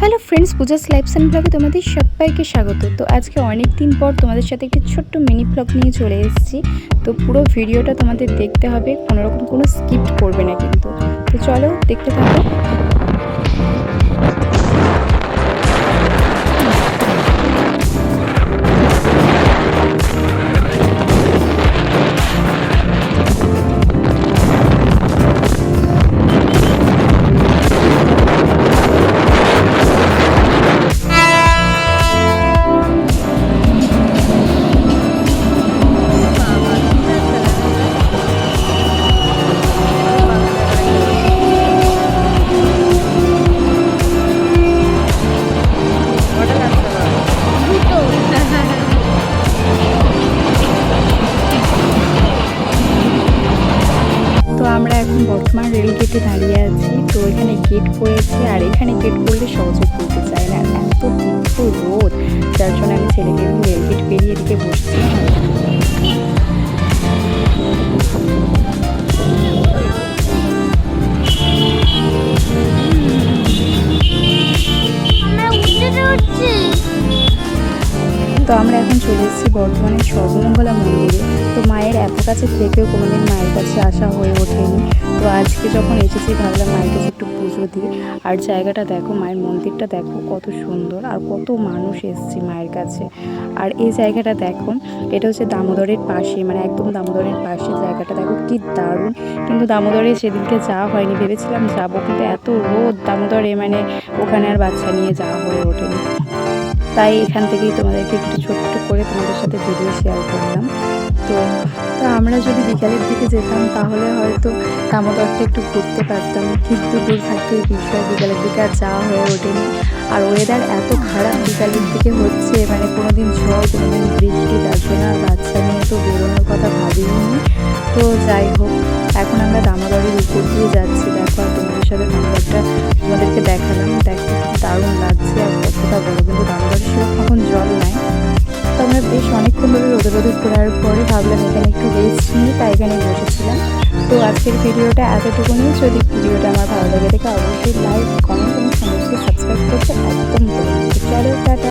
Hello friends Puja's life sun ব্লগে তোমাদের সবাইকে স্বাগত। তো আজকে অনেক দিন পর তোমাদের সাথে একটি ছোট্ট মিনি ব্লগ নিয়ে চলে এসেছি। তো পুরো ভিডিওটা তোমাদের দেখতে হবে, কোনোরকম কোনো স্কিপ করবে না কিন্তু। তো চলো দেখতে থাকো। বর্তমান রেল গেটে দাঁড়িয়ে আছি। তো এখানে গেট পড়েছে আর এখানে গেট করলে সহজে খুলতে চায় না। এত তীব্র রোদ, যার জন্য আমি ছেলেকে রেল গেট পেরিয়ে এদিকে বসছি। তো আমরা এখন চলে এসেছি বর্ধমানের সর্বমঙ্গলা কাছে থেকেও কোনোদিন মায়ের কাছে আসা হয়ে ওঠেনি। তো আজকে যখন এসেছি, ভাবলাম মায়ের কাছে একটু পুজো দিই। আর জায়গাটা দেখো, মায়ের মন্দিরটা দেখো, কত সুন্দর আর কত মানুষ এসছে মায়ের কাছে। আর এই জায়গাটা দেখো, এটা হচ্ছে দামোদরের পাশে মানে একদম দামোদরের পাশে জায়গাটা। দেখো কি দারুণ। কিন্তু দামোদরে সেদিনকে যাওয়া হয়নি, ভেবেছিলাম যাব, কিন্তু এত রোদ দামোদরে মানে ওখানে আর বাচ্চা নিয়ে যাওয়া হয়ে ওঠেনি। তাই এখান থেকেই তোমাদেরকে একটু ছোট্ট করে তোমাদের সাথে ভিডিও শেয়ার করলাম। তো তো আমরা যদি বিকালের দিকে যেতাম, তাহলে হয়তো দামোদরটা একটু ঘুরতে পারতাম। কিন্তু দূর থাকতে এই বিষয় বিকালের দিকে আর যাওয়া হয়ে ওঠেনি। আর ওয়েদার এত খারাপ বিকালের দিকে হচ্ছে মানে কোনো দিন ঝড় কোনো দিন বৃষ্টি জন্য আর বাচ্চা নিয়ে তো বেরোনোর কথা ভাবিনি। তো যাই হোক, এখন আমরা দামোদরের উপর দিয়ে যাচ্ছি। দেখো আর তোমাদের সাথে দামোদরটা বেশ অনেকক্ষণ ধরে রোদে রোদে ঘোরার পরে ভাবলাম এখানে একটু রেস্ট নিই তাই এখানে বসেছিলাম। তো আজকের ভিডিওটা এতটুকু নিয়ে যদি ভিডিওটা আমার ভালো লাগে দেখে অবশ্যই লাইক কমেন্ট এবং সমস্ত সাবস্ক্রাইব করতে একদম ভালো লাগে চলো, টাটা।